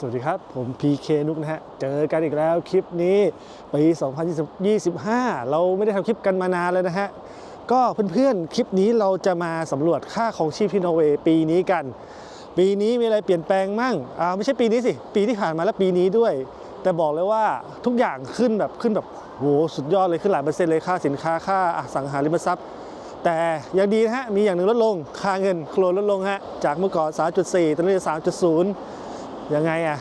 สวัสดีครับ ผม PK นุกนะฮะ เจอกันอีกแล้วคลิปนี้ปี 2025 เราไม่ได้ทำคลิปกันมานานเลยนะฮะ ก็เพื่อนๆ คลิปนี้เราจะมาสำรวจค่าของชีพที่นอร์เวย์ปีนี้กัน ปีนี้มีอะไรเปลี่ยนแปลงมั่งอ่าไม่ใช่ปีนี้สิ ปีที่ผ่านมาและปีนี้ด้วย แต่บอกเลยว่าทุกอย่างขึ้นแบบขึ้นแบบโหสุดยอดเลยขึ้นหลายเปอร์เซ็นต์เลยค่าสินค้าค่าอสังหาริมทรัพย์ แต่ยังดีนะฮะมีอย่างหนึ่งลดลงค่าเงินโครนลดลงฮะจากเมื่อก่อน 3.4ตอนนี้3.0 ยังไงอะ่ะ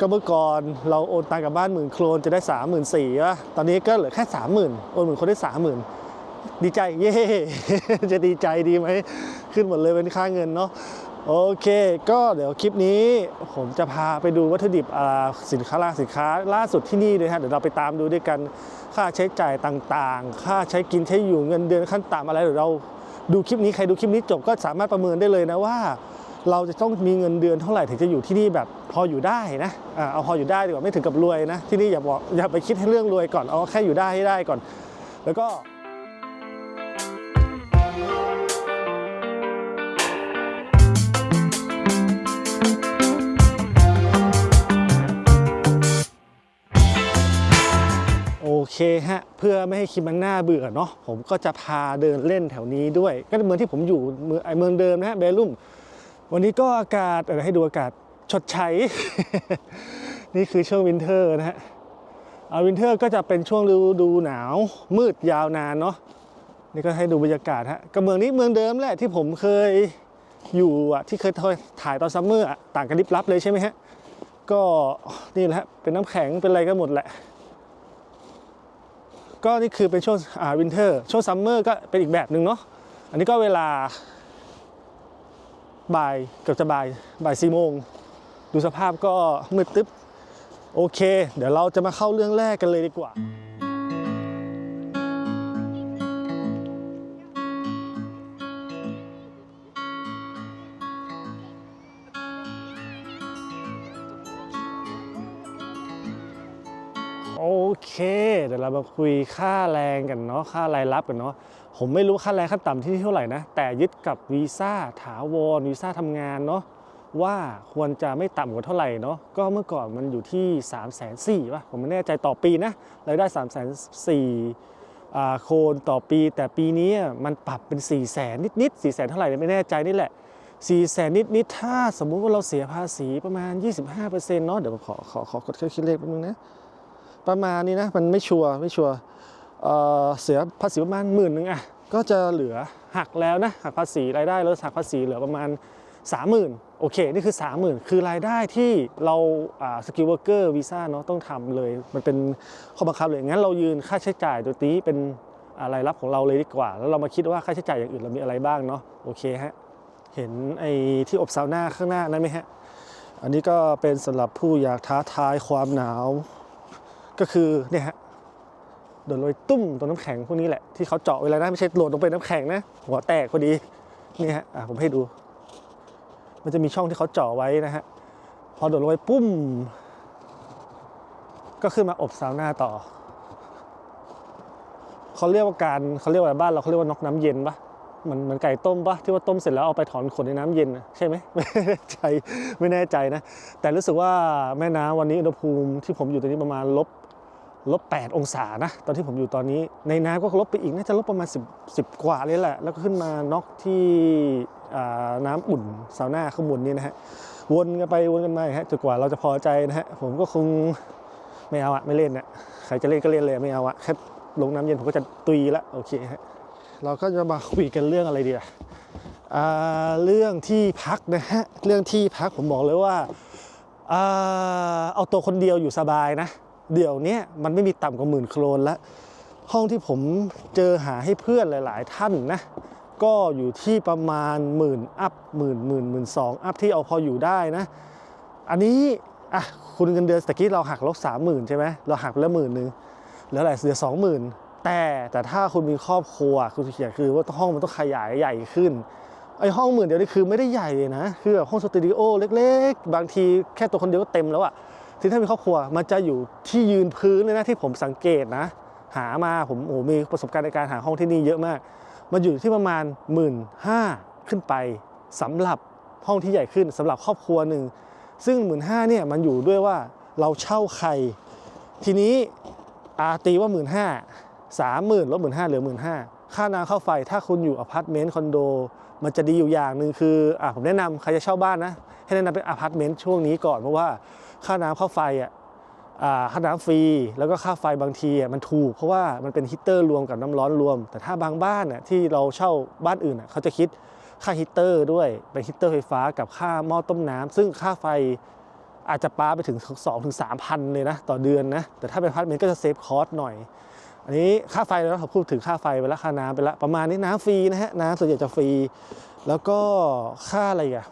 ก็เมื่อก่อนเราโอนตังกับบ้านหมื่นโครนจะได้3 4 0 0 0ใช่ปะตอนนี้ก็เหลือแค่30,000โอนหมื่นคนได้30,000ดีใจเย้จะดีใจดีไหมขึ้นหมดเลยเป็นค่าเงินเนาะโอเค ก็เดี๋ยวคลิปนี้ผมจะพาไปดูวัตถุดิบสินค้าล่าสินค้าล่าสุดที่นี่เลยฮะเดี๋ยวเราไปตามดูด้วยกันค่าใช้จ่ายต่างๆ ค่าใช้กินใช้อยู่เงินเดือนขั้นต่ำอะไรเดี๋ยวเราดูคลิปนี้ใครดูคลิปนี้จบก็สามารถประเมินได้เลยนะว่า เราจะต้องมีเงินเดือนเท่าไหร่ถึงจะอยู่ที่นี่แบบพออยู่ได้นะเอาพออยู่ได้ดีกว่าไม่ถึงกับรวยนะ ที่นี่อย่าบอกอย่าไปคิดให้เรื่องรวยก่อนเอาแค่อยู่ได้ให้ได้ก่อน แล้วก็โอเคฮะ เพื่อไม่ให้คลิปมันน่าเบื่อเนาะผมก็จะพาเดินเล่นแถวนี้ด้วย ก็เมืองที่ผมอยู่เมืองเมืองเดิมนะฮะเบลุม วันนี้ก็อากาศเดี๋ยวให้ดูอากาศชดใช้ นี่คือช่วงวินเทอร์นะฮะเอาวินเทอร์ก็จะเป็นช่วงฤดูหนาว มืดยาวนานเนาะนี่ก็ให้ดูบรรยากาศฮะก็เมืองนี้เมืองเดิมแหละที่ผมเคยอยู่อะที่เคยถ่ายตอนซัมเมอร์อะต่างกันลิบลับเลยใช่ไหมฮะก็นี่แหละฮะเป็นน้ำแข็งเป็นอะไรก็หมดแหละ ก็นี่คือเป็นช่วงอ่าวินเทอร์ช่วงซัมเมอร์ก็เป็นอีกแบบหนึ่งเนาะอันนี้ก็เวลา บ่ายเกือบจะบ่ายบ่ายสี่โมง ดูสภาพก็มืดตึ๊บ โอเค เดี๋ยวเราจะมาเข้าเรื่องแรกกันเลยดีกว่าโอเค เดี๋ยวเรามาคุยค่าแรงกันเนาะค่ารายรับกันเนาะ ผมไม่รู้ค่าแรงขั้นต่ำที่เท่าไหร่นะ แต่ยึดกับวีซ่าถาวรวีซ่าทำงานเนาะว่าควรจะไม่ต่ำกว่าเท่าไหร่เนาะก็เมื่อก่อนมันอยู่ที่ 3 4 0 0 0 0ป่ะผมไม่แน่ใจต่อปีนะรายได้ 3 4 0 0 0อ่โคนต่อปี แต่ปีนี้มันปรับเป็น 4 0 0 0 0 0นิดๆ4 0 0 0 0 0เท่าไหร่ไม่แน่ใจนี่แหละ4 0 0 0 0 0 นิดๆถ้าสมมุติว่าเราเสียภาษีประมาณ 25%เนาะเดี๋ยวผมขอขอขอกดเครื่องคิดเลขแป๊บนึงนะประมาณนี้นะมันไม่ชัวร์ไม่ชัวร์ เเสียภาษีประมาณหมื่นหนึ่งอะก็จะเหลือหักแล้วนะหักภาษีรายได้แล้วหักภาษีเหลือประมาณ 30,000 โอเค นี่คือ 30,000 คือรายได้ที่เราสกิลเวอร์เกอร์วีซ่าเนาะต้องทำเลย มันเป็นข้อบังคับเลยงั้นเรายืนค่าใช้จ่ายตัวนี้เป็นอะไรายรับของเราเลยดีกว่า แล้วเรามาคิดว่าค่าใช้จ่ายอย่างอื่นเรามีอะไรบ้างเนาะโอเคฮะเห็นไอ้ที่อบซาวน่าข้างหน้านั้นไหมฮะอันนี้ก็เป็นสำหรับผู้อยากท้าทายความหนาว ก็คือเนี่ยฮะ โดนโรยตุ้มตัวน้ำแข็งพวกนี้แหละที่เขาเจาะไว้แล้วนะไม่ใช่โหลดลงไปน้ำแข็งนะหัวแตกพอดีนี่ฮะผมให้ดู มันจะมีช่องที่เขาเจาะไว้นะฮะพอโดดลงไปปุ้ม ก็ขึ้นมาอบซาวน่าต่อเขาเรียกว่าการเขาเรียกว่าอะไรบ้านเราเขาเรียกว่าน็อกน้ำเย็นปะเหมือนเหมือนไก่ต้มปะที่ว่าต้มเสร็จแล้วเอาไปถอนขนในน้ำเย็นใช่ไหมไม่แน่ใจไม่แน่ใจนะ แต่รู้สึกว่าแม่น้ำวันนี้อุณหภูมิที่ผมอยู่ตอนนี้ประมาณลบ ลบ 8 องศานะ ตอนที่ผมอยู่ตอนนี้ ในน้ำก็ลบไปอีก น่าจะลบประมาณ 10 10 กว่าเลยแหละ แล้วก็ขึ้นมาน็อกที่น้ำอุ่นซาวน่าข้างบนนี้นะฮะ วนกันไปวนกันมาฮะจนกว่าเราจะพอใจนะฮะ ผมก็คงไม่เอาอะไม่เล่นอะใครจะเล่นก็เล่นเลยไม่เอาอะแค่ลงน้ำเย็นผมก็จะตุยละโอเคฮะ เราก็จะมาคุยกันเรื่องอะไรดีอะอ่าเรื่องที่พักนะฮะ เรื่องที่พักผมบอกเลยว่าเอาตัวคนเดียวอยู่สบายนะ เดี๋ยวนี้มันไม่มีต่ำกว่าหมื่นโครนแล้วห้องที่ผมเจอหาให้เพื่อนหลาย ๆ ท่านนะก็อยู่ที่ประมาณหมื่นอัพหมื่นหมื่นหมื่นสองอัพที่เอาพออยู่ได้นะ อันนี้อะคุณเงินเดือนตะกี้เราหักลบสามหมื่นใช่ไหมเราหักไปแล้วหมื่นหนึ่งเหลืออะไรเหลือสองหมื่นแต่แต่ถ้าคุณมีครอบครัวคุณเขียนคือว่าห้องมันต้องขยายใหญ่ขึ้นไอห้องหมื่นเดียวนี่คือไม่ได้ใหญ่เลยนะ คือแบบห้องสตูดิโอเล็ก ๆ บางทีแค่ตัวคนเดียวก็เต็มแล้วอะ ที่ถ้ามีครอบครัวมันจะอยู่ที่ยืนพื้นเลยนะที่ผมสังเกตนะ หามาผมโอ้มีประสบการณ์ในการหาห้องที่นี่เยอะมาก มันอยู่ที่ประมาณ 1 5ื่นขึ้นไปสำหรับห้องที่ใหญ่ขึ้นสำหรับครอบครัวหนึ่งซึ่งหมื่นห้าเนี่ยมันอยู่ด้วยว่าเราเช่าใคร ทีนี้อาตีว่าหมื่นห้าสามหมื่นลบหมื่นห้าเหลือหมื่นห้าค่าน้ำค่าไฟถ้าคุณอยู่อพาร์ตเมนต์คอนโดมันจะดีอยู่อย่างหนึ่งคืออะผมแนะนำใครจะเช่าบ้านนะ ให้แนะนำเป็นอพาร์ตเมนต์ช่วงนี้ก่อนเพราะว่า ค่าน้ำค่าไฟอะค่าน้ำฟรีแล้วก็ค่าไฟบางทีอะมันถูก เพราะว่ามันเป็นฮีตเตอร์รวมกับน้ำร้อนรวม แต่ถ้าบางบ้านน่ะที่เราเช่าบ้านอื่นน่ะเขาจะคิดค่าฮีตเตอร์ด้วยเป็นฮีตเตอร์ไฟฟ้ากับค่าหม้อต้มน้ำซึ่งค่าไฟอาจจะปาไปถึง2ถึง3พันเลยนะต่อเดือนนะแต่ถ้าเป็นพาร์ตเมนต์ก็จะเซฟคอสหน่อย อันนี้ค่าไฟแล้วเราพูดถึงค่าไฟไปแล้วค่าน้ำไปแล้วประมาณนี้น้ำฟรีนะฮะน้ำส่วนใหญ่จะฟรี แล้วก็ค่าอะไรอะ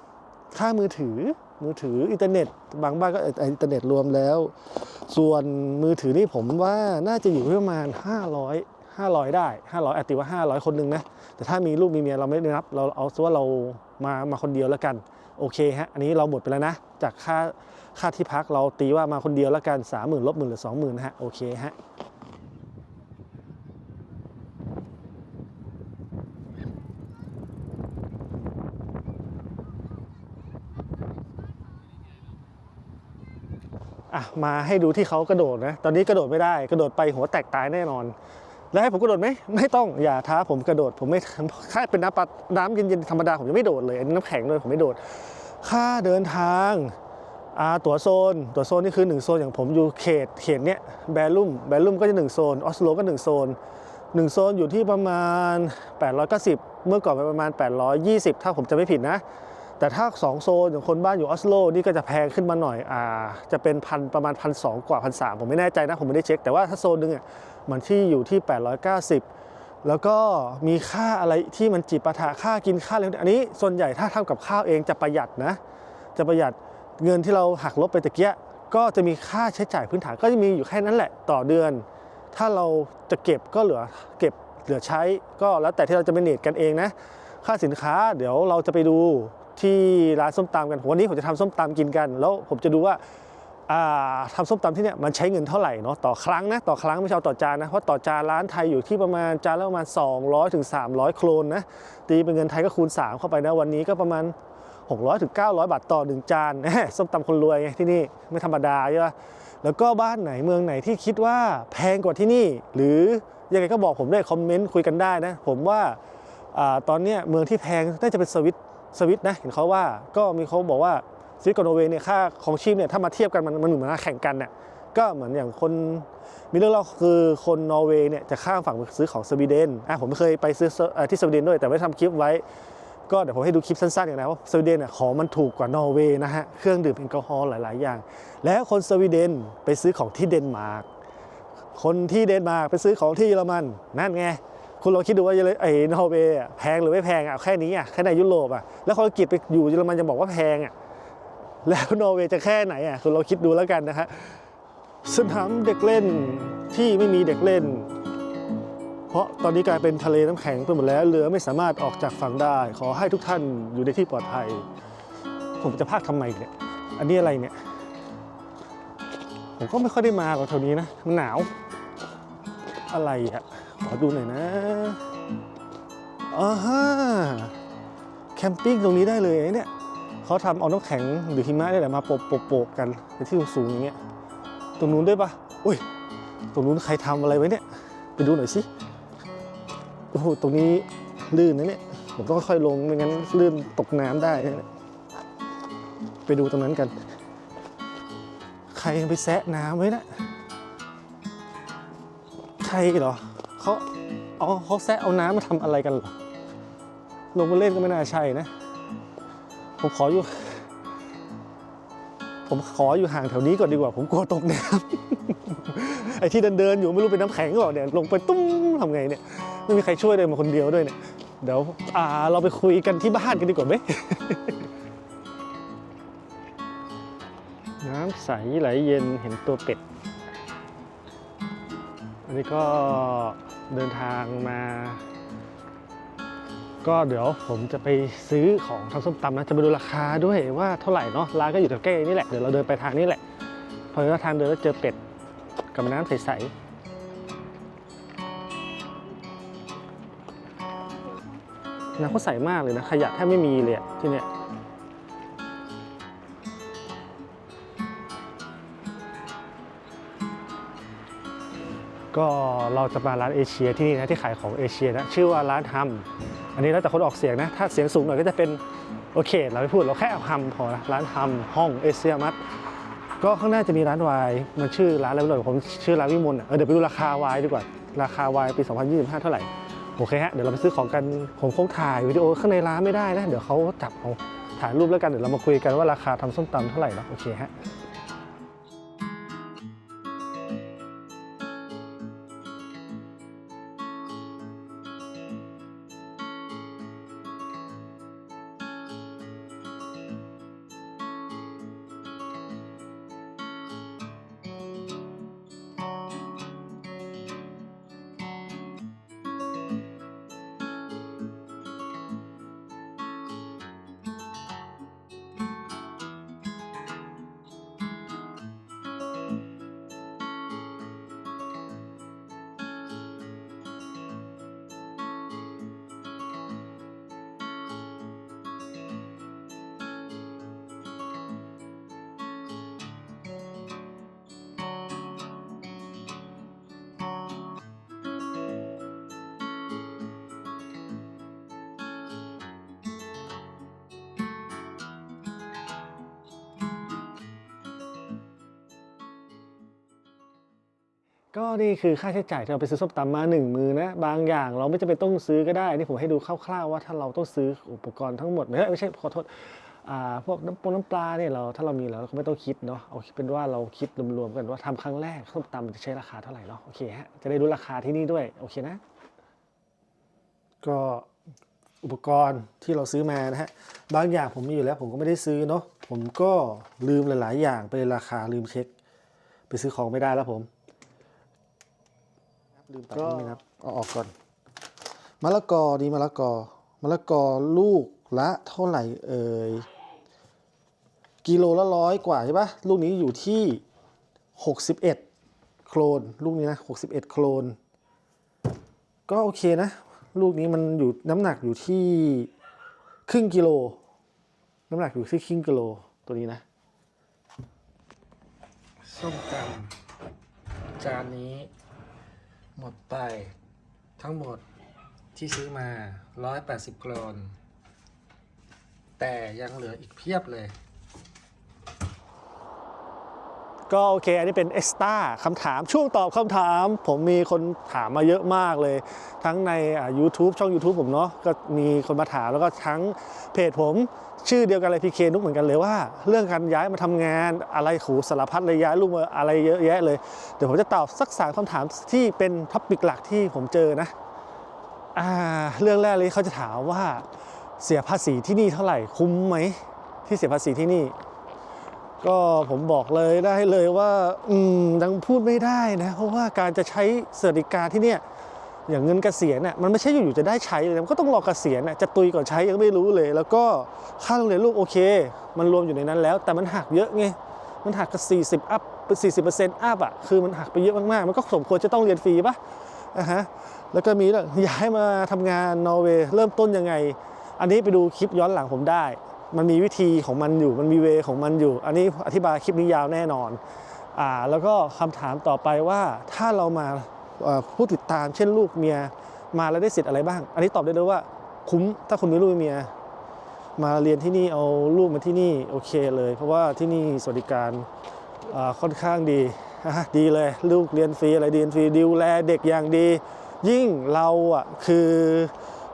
ค่ามือถือ มือถืออินเทอร์เน็ต บางบ้านก็อินเทอร์เน็ตรวมแล้ว ส่วนมือถือนี่ผมว่าน่าจะอยู่ประมาณ 500 500 ได้ 500อาจติว่า 500 คนหนึ่งนะ แต่ถ้ามีลูกมีเมียเราไม่ได้นับ เราเอาซะว่าเรามามาคนเดียวแล้วกัน โอเคฮะ อันนี้เราหมดไปแล้วนะ จากค่าค่าที่พักเราตีว่ามาคนเดียวแล้วกัน 30,000ลบหมื่นหรือ20,000นะฮะ โอเคฮะ อะมาให้ดูที่เขากระโดดนะ ตอนนี้กระโดดไม่ได้ กระโดดไปหัวแตกตายแน่นอน แล้วให้ผมกระโดดไหมไม่ต้องอย่าท้าผมกระโดดผมไม่ค่าเป็นน้ำปลาน้ำเย็นๆธรรมดาผมยังไม่โดดเลยอันนี้น้ำแข็งเลยผมไม่โดด ค่าเดินทางอาตั๋วโซน ตั๋วโซนนี่คือ 1 โซนอย่างผมอยู่เขตเขตเนี้ยแบลุ่มแบลุ่มก็จะ 1 โซน ออสโลก็ 1 โซน 1 โซนอยู่ที่ประมาณ 890 เมื่อก่อนเป็นประมาณ 820 ถ้าผมจะไม่ผิดนะ แต่ถ้า 2 โซนอย่างคนบ้านอยู่ออสโลนี่ก็จะแพงขึ้นมาหน่อยอ่าจะเป็นพันประมาณพันสกว่าพันสผมไม่แน่ใจนะผมไม่ได้เช็ค แต่ว่าถ้าโซนหนึงอะมันที่อยู่ที่ 890 แล้วก็มีค่าอะไรที่มันจิปาถะค่ากินค่าอะไรอันนี้ส่วนใหญ่ถ้าทำกับข้าวเองจะประหยัดนะ จะประหยัดเงินที่เราหักลบไปตะเกียก็จะมีค่าใช้จ่ายพื้นฐานก็จะมีอยู่แค่นั้นแหละต่อเดือน ถ้าเราจะเก็บก็เหลือเก็บเหลือใช้ก็แล้วแต่ที่เราจะเป็นเนตกันเองนะ ค่าสินค้าเดี๋ยวเราจะไปดู ที่ร้านส้มตำกันวันนี้ผมจะทำส้มตำกินกัน แล้วผมจะดูว่าอ่าทำส้มตำที่เนี่ยมันใช้เงินเท่าไหร่เนาะต่อครั้งนะต่อครั้งไม่ใช่ต่อจานนะเพราะต่อจานร้านไทยอยู่ที่ประมาณจานละประมาณ 200ถึง300 โครนนะตีเป็นเงินไทยก็คูณ 3 เข้าไปนะวันนี้ก็ประมาณ 600ถึง900 บาทต่อหนึ่งจานส้มตำคนรวยไงที่นี่ไม่ธรรมดาใช่ปะแล้วก็บ้านไหนเมืองไหนที่คิดว่าแพงกว่าที่นี่ หรือยังไงก็บอกผมได้คอมเมนต์คุยกันได้นะผมว่าอาตอนเนี้ยเมืองที่แพงน่าจะเป็นสวิต สวิตนะเห็นเขาว่าก็มีเขาบอกว่าสวิตกับนอร์เวย์เนี่ยค่าของชีพเนี่ยถ้ามาเทียบกันมันมันเหมือนมาแข่งกันเนี่ยก็เหมือนอย่างคนมีเรื่องเล่าคือคนนอร์เวย์เนี่ยจะข้ามฝั่งไปซื้อของสวีเดนอะผมไม่เคยไปซื้อที่สวีเดนด้วยแต่ไม่ทำคลิปไว้ก็เดี๋ยวผมให้ดูคลิปสั้นๆอย่างนะว่าสวีเดนเนี่ยของมันถูกกว่านอร์เวย์นะฮะเครื่องดื่มแอลกอฮอล์หลาย ๆ อย่าง แล้วคนสวีเดนไปซื้อของที่เดนมาร์กคนที่เดนมาร์กไปซื้อของที่เยอรมันนั่นไง คุณลองคิดดูว่าไอ้นอร์เวย์อะแพงหรือไม่แพงอะแค่นี้อะแค่ในยุโรปอะแล้วคนอังกฤษไปอยู่เยอรมันจะบอกว่าแพงอะแล้วนอร์เวย์จะแค่ไหนอะคุณลองคิดดูแล้วกันนะฮะสนามเด็กเล่นที่ไม่มีเด็กเล่น เพราะตอนนี้กลายเป็นทะเลน้ำแข็งไปหมดแล้วเรือไม่สามารถออกจากฝั่งได้ ขอให้ทุกท่านอยู่ในที่ปลอดภัย ผมจะพากทำไมเนี่ยอันนี้อะไรเนี่ย ผมก็ไม่ค่อยได้มากับแถวนี้นะมันหนาวอะไรอะ ขอดูหน่อยนะอ่าฮะแคมปิ้งตรงนี้ได้เลยเนี่ยเขาทำเอาน้ำแข็งหรือหิมะนี่แหละมาโปะโกันในที่สูงๆอย่างเงี้ยตรงนู้นด้วยปะอุ้ยตรงนู้นใครทำอะไรไว้เนี่ย ไปดูหน่อยสิโอ้โหตรงนี้ลื่นนะเนี่ยผมต้องค่อยๆลงไม่งั้นลื่นตกน้ำได้นะไปดูตรงนั้นกัน ใครไปแซะน้ำไว้นะใครเหรอ เขาเอ๋อเขาแซะเอาน้ำมาทำอะไรกันหรอ ลงมาเล่นก็ไม่น่าใช่นะ ผมขออยู่ ผมขออยู่ห่างแถวนี้ก่อนดีกว่า ผมกลัวตกน้ำ ไอ้ที่เดินเดินอยู่ไม่รู้เป็นน้ำแข็งหรือเปล่าเนี่ย ลงไปตุ้มทำไงเนี่ย ไม่มีใครช่วยเลยมาคนเดียวด้วยเนี่ย เดี๋ยวอ่าเราไปคุยกันที่บ้านกันดีกว่าไหมน้ำใสไหลเย็นเห็นตัวเป็ด อันนี้ก็ เดินทางมา ก็เดี๋ยวผมจะไปซื้อของทำส้มตำนะ จะไปดูราคาด้วยว่าเท่าไหร่เนาะร้านก็อยู่แถวใกล้นี่แหละ เดี๋ยวเราเดินไปทางนี้แหละ พอเราทางเดินแล้วเจอเป็ดกับน้ำใสๆน้ำเขาใสมากเลยนะ ขยะแทบไม่มีเลยที่เนี่ย ก็เราจะมาร้านเอเชียที่นี่นะที่ขายของเอเชียนะชื่อว่าร้านฮัมอันนี้แล้วแต่คนออกเสียงนะถ้าเสียงสูงหน่อยก็จะเป็นโอเค เราไม่พูดเราแค่ฮัมพอนะร้านฮัมห้องเอเชียมัดก็ข้างหน้าจะมีร้านวายมันชื่อร้านอะไรไม่รู้ผมชื่อร้านวิมลอะเออเดี๋ยวไปดูราคาวายดีกว่าราคาวายปี 2025 เท่าไหร่โอเคฮะเดี๋ยวเราไปซื้อของกันผมคงถ่ายวิดีโอข้างในร้านไม่ได้นะเดี๋ยวเขาจับเอาถ่ายรูปแล้วกันเดี๋ยวเรามาคุยกันว่าราคาทำส้มตำเท่าไหร่เนาะโอเคฮะ ก็นี่คือค่าใช้จ่ายที่เราไปซื้อส้มตำมาหนึ่งมือนะ บางอย่างเราไม่จำเป็นต้องซื้อก็ได้ นี่ผมให้ดูคร่าวๆว่าถ้าเราต้องซื้ออุปกรณ์ทั้งหมด ไม่ใช่ไม่ใช่ขอโทษพวกน้ำปลาน้ำปลาเนี่ยเราถ้าเรามีแล้วเราก็ไม่ต้องคิดเนาะเอาเป็นว่าเราคิดรวมๆกันว่าทำครั้งแรกส้มตำจะใช้ราคาเท่าไหร่เนาะโอเคฮะจะได้รู้ราคาที่นี่ด้วยโอเคนะ ก็อุปกรณ์ที่เราซื้อมานะฮะบางอย่างผมมีอยู่แล้วผมก็ไม่ได้ซื้อเนาะผมก็ลืมหลาย ๆ อย่างไปราคาลืมเช็ค ไปซื้อของไม่ได้แล้วผม ลืมตัดนี่ไหมครับเอาออกก่อนมะละกอดีมะละกอมะละกอลูกละเท่าไหร่เอ่ยกิโลละร้อยกว่าใช่ปะลูกนี้อยู่ที่ 61 โครนลูกนี้นะ61 โครน ก็โอเคนะ ลูกนี้มันอยู่น้ำหนักอยู่ที่ครึ่งกิโล น้ำหนักอยู่ที่ครึ่งกิโลตัวนี้นะส้มตำจานนี้ หมดไป ทั้งหมดที่ซื้อมา 180 กรอน แต่ยังเหลืออีกเพียบเลย ก็โอเค อันนี้เป็นเอ็กซ์ต้าคำถามช่วงตอบคำถาม ผมมีคนถามมาเยอะมากเลย ทั้งใน YouTube ช่อง YouTube ผมเนาะก็มีคนมาถามแล้วก็ทั้งเพจผมชื่อเดียวกันเลยพีเคนุกเหมือนกันเลยว่า เรื่องการย้ายมาทำงานอะไรขูสารพัดเลยย้ายลูกมาอะไรเยอะแยะเลย เดี๋ยวผมจะตอบสักสามคำถามที่เป็นท็อปิกหลักที่ผมเจอนะอ่าเรื่องแรกเลยเขาจะถามว่าเสียภาษีที่นี่เท่าไหร่คุ้มไหมที่เสียภาษีที่นี่ ก็ผมบอกเลยได้เลยว่า อืมยังพูดไม่ได้นะ เพราะว่าการจะใช้สวัสดิการที่เนี่ยอย่างเงินเกษียณน่ะมันไม่ใช่อยู่ๆจะได้ใช้เลยมันก็ต้องรอเกษียณน่ะจะตุยก่อนใช้ยังไม่รู้เลย แล้วก็ค่าโรงเรียนลูกโอเค มันรวมอยู่ในนั้นแล้ว แต่มันหักเยอะไงมันหักก็40อัพ40เปอร์เซ็นต์อัพอะคือมันหักไปเยอะมากๆ มันก็สมควรจะต้องเรียนฟรีปะอะฮะแล้วก็มีเรื่องย้ายมาทำงานนอร์เวย์เริ่มต้นยังไง อันนี้ไปดูคลิปย้อนหลังผมได้ มันมีวิธีของมันอยู่ มันมีเวของมันอยู่ อันนี้อธิบายคลิปนี้ยาวแน่นอนอ่าแล้วก็คำถามต่อไปว่าถ้าเรามาผู้ติดตามเช่นลูกเมีย มาแล้วได้สิทธิ์อะไรบ้าง อันนี้ตอบได้เลยว่าคุ้มถ้าคุณมีลูกมีเมีย มาเรียนที่นี่เอาลูกมาที่นี่โอเคเลย เพราะว่าที่นี่สวัสดิการค่อนข้างดีดีเลยลูกเรียนฟรีอะไรเรียนฟรีดูแลเด็กอย่างดี ยิ่งเราอะคือ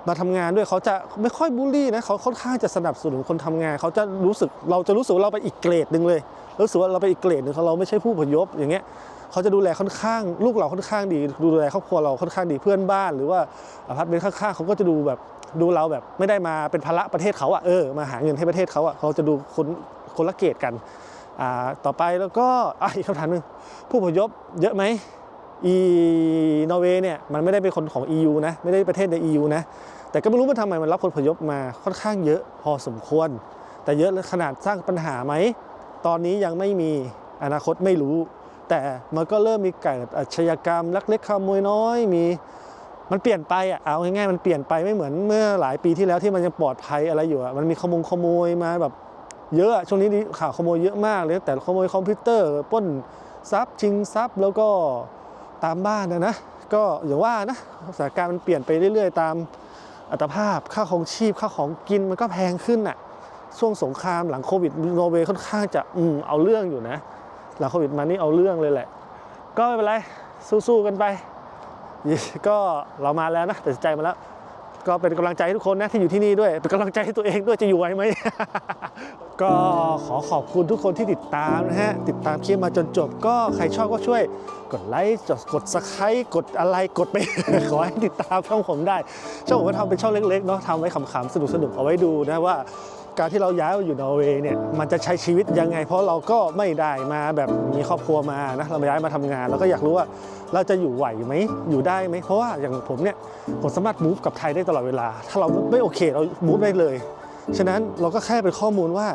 มาทำงานด้วยเขาจะไม่ค่อยบูลลี่นะเขาค่อนข้างจะสนับสนุนคนทำงานเขาจะรู้สึกเราจะรู้สึกว่าเราไปอีกเกรดหนึ่งเลยรู้สึกว่าเราไปอีกเกรดหนึ่งเราไม่ใช่ผู้อพยพอย่างเงี้ยเขาจะดูแลค่อนข้าง ลูกเราค่อนข้างดี ดูแลครอบครัวเราค่อนข้างดีเพื่อนบ้าน หรือว่าอพาร์ตเมนต์ข้างๆเขาก็จะดูแบบดูเราแบบไม่ได้มาเป็นภาระประเทศเขาอะเออมาหาเงินให้ประเทศเขาอะเขาจะดูคนคนละเกรดกันอ่าต่อไปแล้วก็อะอีกคำถามหนึ่งผู้อพยพเยอะไหม อีนอร์เวย์เนี่ยมันไม่ได้เป็นคนของ EU นะไม่ได้ประเทศใน EU นะแต่ก็ไม่รู้มันทำไมมันรับคนอพยพมาค่อนข้างเยอะพอสมควร แต่เยอะขนาดสร้างปัญหาไหม ตอนนี้ยังไม่มีอนาคตไม่รู้ แต่มันก็เริ่มมีกิดอาชญากรรม ลักเล็กขโมยน้อยมีมันเปลี่ยนไปอะเอาง่ายๆมันเปลี่ยนไปไม่เหมือนเมื่อหลายปีที่แล้วที่มันยังปลอดภัยอะไรอยู่อะมันมีขโมงขโมยมาแบบเยอะช่วงนี้ข่าวขโมยเยอะมากเลยแต่ขโมยคอมพิวเตอร์ป้นทรัพย์ชิงทรัพย์แล้วก็ ตามบ้านนะนะก็อย่าว่านะสถานการณ์มันเปลี่ยนไปเรื่อย ๆ ตามอัตภาพค่าของชีพค่าของกินมันก็แพงขึ้นน่ะช่วงสงครามหลังโควิดนอร์เวย์ค่อนข้างจะอืมเอาเรื่องอยู่นะ หลังโควิดมานี่เอาเรื่องเลยแหละ ก็ไม่เป็นไรสู้ๆกันไป ก็เรามาแล้วนะตัดสินใจมาแล้ว ก็เป็นกำลังใจให้ทุกคนนะที่อยู่ที่นี่ด้วย เป็นกำลังใจให้ตัวเองด้วยจะอยู่ไหวไหม ก็ขอขอบคุณทุกคนที่ติดตามนะฮะ ติดตามคลิปมาจนจบ ก็ใครชอบก็ช่วยกดไลค์กดสไครต์กดอะไรกดไป ขอให้ติดตามช่องผมได้ ช่องผมก็ทำเป็นช่องเล็กๆเนาะทำไว้ขำๆสนุกๆเอาไว้ดูนะว่า การที่เราย้ายมาอยู่นอร์เวย์เนี่ยมันจะใช้ชีวิตยังไง เพราะเราก็ไม่ได้มาแบบมีครอบครัวมานะเรามาย้ายมาทำงานเราก็อยากรู้ว่าเราจะอยู่ไหวไหมอยู่ได้ไหมเพราะว่าอย่างผมเนี่ยผมสามารถมูฟกับไทยได้ตลอดเวลา ถ้าเราไม่โอเคเรามูฟได้เลยฉะนั้นเราก็แค่เป็นข้อมูลว่า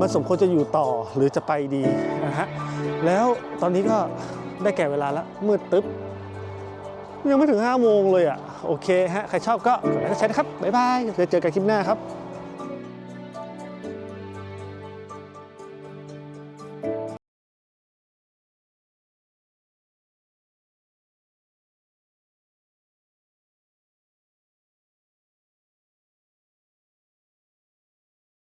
มันสมควรจะอยู่ต่อหรือจะไปดีนะฮะแล้วตอนนี้ก็ได้แก่เวลาแล้วมืดตึ๊บยังไม่ถึง5โมงเลยอะโอเคฮะใครชอบก็กดไลค์กดแชร์นะครับบ๊ายบายเดี๋ยวเจอกันคลิปหน้าครับ